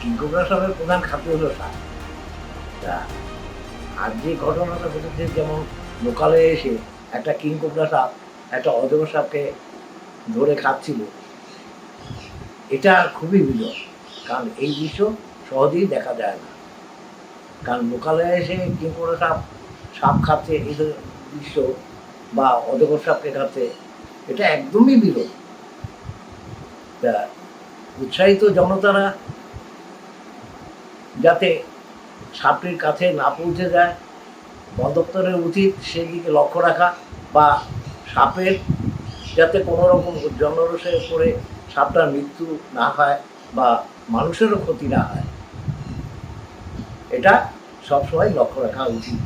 King Cobra সাপের প্রধান খাদ্য হলো সাপ তা, আর যে ঘটনাটা ঘটেছে যেমন লোকালে এসে একটা কিংকোবরা সাপ, একটা অজগর সাপকে ধরে খাচ্ছিল, এটা খুবই বিরল, কারণ এই দৃশ্য সহজেই দেখা যায় না। কারণ লোকালে এসে কিংকোবরা সাপ সাপ খাচ্ছে এই দৃশ্য বা অজগর সাপকে খাচ্ছে, এটা একদমই বিরল। তা, উৎসাহিত জনতারা যাতে সাপটির কাছে না পৌঁছে যায় বন দপ্তরের উচিত সেদিকে লক্ষ্য রাখা বা সাপের যাতে কোনো রকম জনরসে পড়ে সাপটার মৃত্যু না হয় বা মানুষেরও ক্ষতি না হয়। এটা সবসময় লক্ষ্য রাখা উচিত।